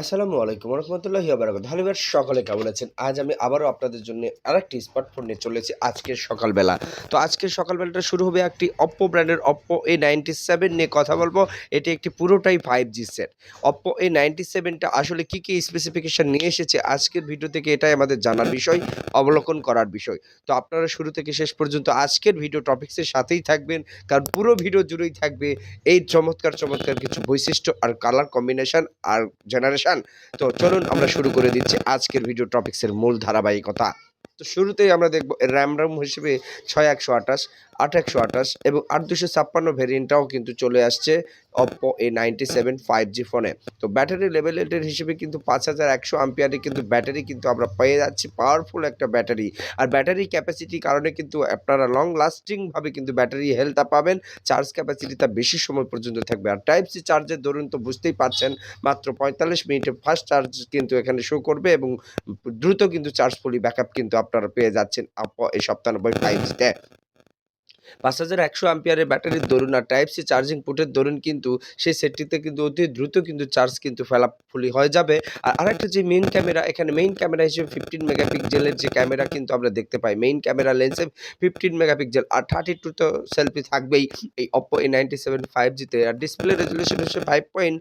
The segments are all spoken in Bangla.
আসসালামু আলাইকুম রহমতুল্লাহি বারাকাত হালিবার সকালে কেমন আছেন? আজ আমি আবারও আপনাদের জন্য আরেকটি স্মার্টফোন নিয়ে চলেছি আজকের সকালবেলা। তো আজকের সকালবেলাটা শুরু হবে একটি অপ্পো ব্র্যান্ডের অপ্পো এ নাইনটি সেভেন নিয়ে কথা বলব। এটি একটি পুরোটাই five G set Oppo A ninety সেভেনটা আসলে কী কী স্পেসিফিকেশান নিয়ে এসেছে আজকের ভিডিও থেকে এটাই আমাদের জানার বিষয়, অবলোকন করার বিষয়। তো আপনারা শুরু থেকে শেষ পর্যন্ত আজকের ভিডিও টপিক্সের সাথেই থাকবেন, কারণ পুরো ভিডিও জুড়েই থাকবে এই চমৎকার চমৎকার কিছু বৈশিষ্ট্য আর কালার কম্বিনেশন আর জেনারেশন তো চলুন আমরা শুরু করে দিচ্ছি আজকের ভিডিও টপিক্সের মূল ধারাবাহিকতা। তো শুরুতেই আমরা দেখব র্যাম রাম হিসেবে ছয় একশো আঠাশ আট একশো আঠাশ এবং আট দুশো ছাপ্পান্ন ভেরিয়েন্টটাও কিন্তু চলে আসছে Oppo A ninety seven five G ফোনে তো ব্যাটারি লেভেলের হিসেবে কিন্তু পাঁচ হাজার একশো আম্পিয়ারে কিন্তু ব্যাটারি কিন্তু আমরা পেয়ে যাচ্ছি পাওয়ারফুল একটা ব্যাটারি। আর ব্যাটারি ক্যাপাসিটির কারণে কিন্তু আপনারা লং লাস্টিংভাবে কিন্তু ব্যাটারি হেলথটা পাবেন চার্জ ক্যাপাসিটিটা বেশি সময় পর্যন্ত থাকবে। আর টাইপ সি চার্জের দরুন তো বুঝতেই পারছেন মাত্র পঁয়তাল্লিশ মিনিটে ফার্স্ট চার্জ কিন্তু এখানে শো করবে এবং দ্রুত কিন্তু চার্জ ফুলি ব্যাকআপ কিন্তু আপনারা পেয়ে যাচ্ছেন অপ্পো এই সপ্তানব্বই ফাইভ জিতে পাঁচ হাজার একশো আম্পিয়ারের ব্যাটারির দরুন আর টাইপ সি চার্জিং পোর্টের দরুন কিন্তু সেই সেটটিতে কিন্তু অতি দ্রুত কিন্তু চার্জ কিন্তু ফেলাফুলি হয়ে যাবে। আর আরেকটা যে মেইন ক্যামেরা এখানে মেইন ক্যামেরা হিসেবে ফিফটিন মেগাপিক্সেলের যে ক্যামেরা কিন্তু আমরা দেখতে পাই। মেইন ক্যামেরা লেন্সে ফিফটিন মেগাপিক্সেল আর থার্টি টু তো সেলফি থাকবেই। এই Oppo A ninety seven five জিতে আর ডিসপ্লে রেজুলেশন হচ্ছে five point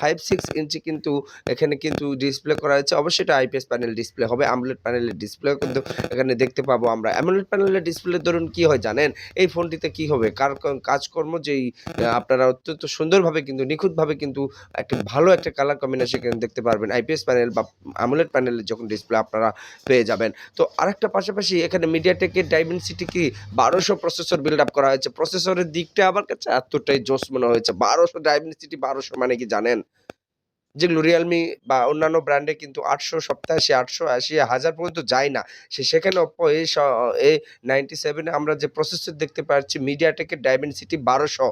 five six inch কিন্তু এখানে কিন্তু ডিসপ্লে করা হয়েছে। অবশ্যই এটা আইপিএস প্যানেল ডিসপ্লে হবে আমলেট প্যানেলের ডিসপ্লেও কিন্তু এখানে দেখতে পাবো আমরা। অ্যামোলেড প্যানেলের ডিসপ্লের ধরুন কি হয় জানেন? এই ফোনটিতে কি হবে? কার কাজকর্ম যেই আপনারা অত্যন্ত সুন্দরভাবে কিন্তু, নিখুঁতভাবে কিন্তু একটা ভালো একটা কালার কম্বিনেশন দেখতে পারবেন। আইপিএস প্যানেল বা আমলেট প্যানেলের যখন ডিসপ্লে আপনারা পেয়ে যাবেন। তো আরেকটা পাশাপাশি এখানে মিডিয়াটেকের ডাইমেনসিটি কি বারোশো প্রসেসর বিল্ড আপ করা হয়েছে। প্রসেসরের দিকটা আমার কাছে এতটাই জোশ মনে হয়েছে। বারোশো ডাইমেনসিটি বারোশো মানে কি জানেন? যেগুলো রিয়েলমি বা অন্যান্য ব্র্যান্ডে কিন্তু আটশো সপ্তাশি আটশো আশি হাজার পর্যন্ত যায় না। সে সেখানে অপ্পো এই নাইনটি সেভেনে আমরা যে প্রসেসর দেখতে পাচ্ছি মিডিয়াটেকের সিটি বারোশো।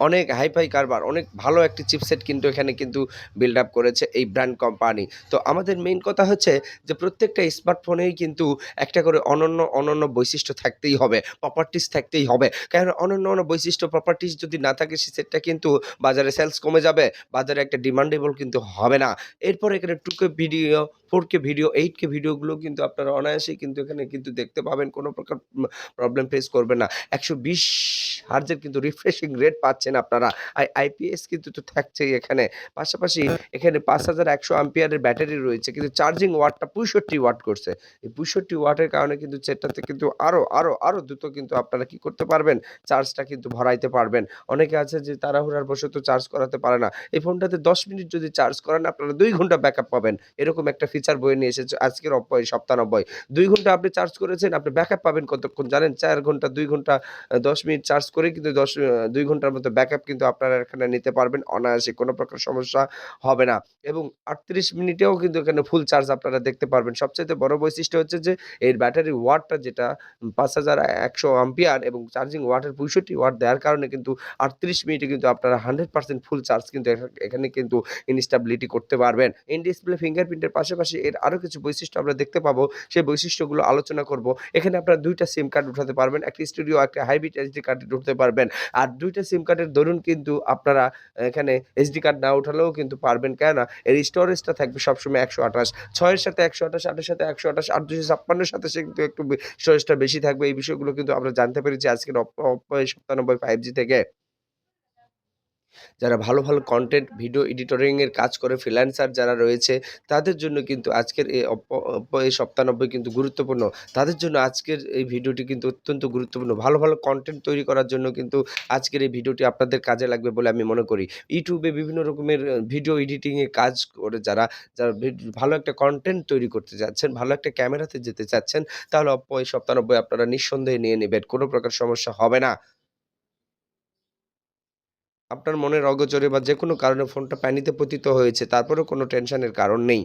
অনেক হাইফাই কারবার, অনেক ভালো একটি চিপসেট কিন্তু এখানে কিন্তু বিল্ড আপ করেছে এই ব্র্যান্ড কোম্পানি তো আমাদের মেইন কথা হচ্ছে যে প্রত্যেকটা স্মার্টফোনেই কিন্তু একটা করে অনন্য অনন্য বৈশিষ্ট্য থাকতেই হবে প্রপার্টিস থাকতেই হবে। কারণ অনন্য অন্য বৈশিষ্ট্য প্রপার্টিস যদি না থাকে, সে সেটটা কিন্তু বাজারে সেলস কমে যাবে, বাজারে একটা ডিমান্ডেবল কিন্তু হবে না। এরপর এখানে two K video four K video eight K ভিডিওগুলো কিন্তু আপনারা অনায়াসেই কিন্তু এখানে কিন্তু দেখতে পাবেন। কোনো প্রকার প্রবলেম ফেস করবে না। একশো বিশ হার্জের কিন্তু রিফ্রেশিং রেট পাচ্ছেন আপনারা। আর আইপিএস কিন্তু তো থাকছেই এখানে। পাশাপাশি এখানে পাঁচ হাজার একশো আম্পিয়ারের ব্যাটারি রয়েছে। কিন্তু চার্জিং ওয়াটটা পঁয়ষট্টি ওয়াট করছে। এই পঁয়ষট্টি ওয়াটের কারণে কিন্তু সেটাতে কিন্তু আরও আরও আরও দ্রুত কিন্তু আপনারা কি করতে পারবেন? চার্জটা কিন্তু ভরাইতে পারবেন। অনেকে আছে যে তাড়াহুড়ার বশত চার্জ করাতে পারে না। এই ফোনটাতে দশ মিনিট যদি চার্জ করেন, আপনারা দুই ঘণ্টা ব্যাকআপ পাবেন। এরকম একটা ফিচার বয়ে নিয়ে এসেছে, আজকের এই সপ্তানব্বই। দুই ঘণ্টা আপনি চার্জ করেছেন, আপনি ব্যাকআপ পাবেন কতক্ষণ জানেন? চার ঘণ্টা, দুই ঘণ্টা দশ মিনিট চার্জ করে কিন্তু দশ দুই ঘণ্টার মতো ব্যাকআপ কিন্তু আপনারা এখানে নিতে পারবেন। অনায়াসে কোনো প্রকার সমস্যা হবে না। এবং আটত্রিশ মিনিটেও কিন্তু এখানে ফুল চার্জ আপনারা দেখতে পারবেন। সবচাইতে বড় বৈশিষ্ট্য হচ্ছে যে, এর ব্যাটারি ওয়াটটা যেটা পাঁচ হাজার একশো আম্পিয়ার এবং চার্জিং ওয়াটের পঁয়ষট্টি ওয়াট দেওয়ার কারণে কিন্তু আটত্রিশ মিনিটে কিন্তু আপনারা হান্ড্রেড পার্সেন্ট ফুল চার্জ কিন্তু এখানে কিন্তু ইনস্টাবিলিটি করতে পারবেন। ইন ডিসপ্লে ফিঙ্গারপ্রিন্টের পাশাপাশি এর আরও কিছু বৈশিষ্ট্য আমরা দেখতে পাবো। সেই বৈশিষ্ট্যগুলো আলোচনা করব। এখানে আপনারা দুইটা সিম কার্ড উঠাতে পারবেন, একটা স্টুডিও, একটা হাইব্রিড এইচডি কার্ড উঠাতে পারবেন। আর দুইটা সিম কার্ডের দরুন কিন্তু আপনারা এখানে এইচডি কার্ড না উঠালেও কিন্তু পারবেন। কেননা এর স্টোরেজটা থাকবে সবসময় একশো আঠাশ। ছয়ের সাথে একশো আঠাশ, আটের সাথে একশো আঠাশ আট দুশো ছাপ্পান্নের সাথে সে কিন্তু একটু স্টোরেজটা বেশি থাকবে। এই বিষয়গুলো কিন্তু আমরা জানতে পেরেছি আজকের সপ্তানব্বই ফাইভ জি থেকে। যারা ভালো ভালো কন্টেন্ট ভিডিও এডিটরিং এর কাজ করে ফ্রিল্যান্সার যারা রয়েছে, তাদের জন্য কিন্তু আজকের এই সপ্তানব্বই কিন্তু গুরুত্বপূর্ণ। তাদের জন্য আজকের এই ভিডিওটি কিন্তু অত্যন্ত গুরুত্বপূর্ণ। ভালো ভালো কন্টেন্ট তৈরি করার জন্য কিন্তু আজকের এই ভিডিওটি আপনাদের কাজে লাগবে বলে আমি মনে করি। ইউটিউবে বিভিন্ন রকমের ভিডিও এডিটিং এর কাজ করে যারা যারা ভালো একটা কন্টেন্ট তৈরি করতে যাচ্ছেন, ভালো একটা ক্যামেরাতে যেতে চাচ্ছেন, তাহলে এই সপ্তানব্বই আপনারা নিঃসন্দেহে নিয়ে নেবেন। কোনো প্রকার সমস্যা হবে না। আপনার মনের অগোচরে বা যে কোনো কারণে ফোনটা পানিতে পতিত হয়েছে, তারপরেও কোনো টেনশনের কারণ নেই।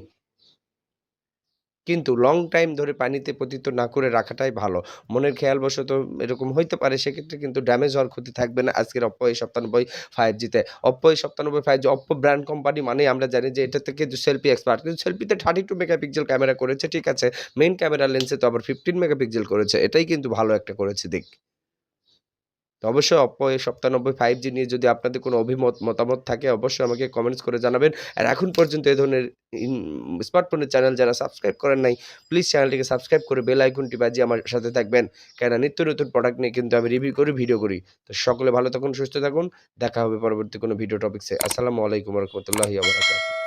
কিন্তু লং টাইম ধরে পানিতে পতিত না করে রাখাটাই ভালো। মনের খেয়ালবশত এরকম হইতে পারে, সেক্ষেত্রে কিন্তু ড্যামেজ হওয়ার ক্ষতি থাকবে না। আজকের অপ্পো এই সপ্তানব্বই ফাইভ জিতে অপ্পো এই সপ্তানব্বই five G Oppo brand company মানে আমরা জানি যে এটা থেকে কিন্তু সেলফি এক্সপার্ট কিন্তু সেলফিতে থার্টি টু মেগাপিক্সেল ক্যামেরা করেছে, ঠিক আছে। মেইন ক্যামেরা লেন্সে তো আবার ফিফটিন মেগাপিক্সেল করেছে। এটাই কিন্তু ভালো একটা করেছে দিক। তো অবশ্যই অপ্পো এ সপ্তানব্বই ফাইভ জি নিয়ে যদি আপনাদের কোনো অভিমত, মতামত থাকে, অবশ্যই আমাকে কমেন্টস করে জানাবেন। আর এখন পর্যন্ত এই ধরনের স্মার্টফোনের চ্যানেল যারা সাবস্ক্রাইব করেন নাই প্লিজ চ্যানেলটিকে সাবস্ক্রাইব করে বেল আইকনটি বাজিয়ে আমার সাথে থাকবেন। কেননা নিত্য নতুন প্রোডাক্ট নিয়ে কিন্তু আমি রিভিউ করি ভিডিও করি। তো সকলে ভালো থাকুন, সুস্থ থাকুন। দেখা হবে পরবর্তী কোনো ভিডিও টপিক্সে আসসালামু আলাইকুম রহমতুল্লাহি আবরাকাতুহু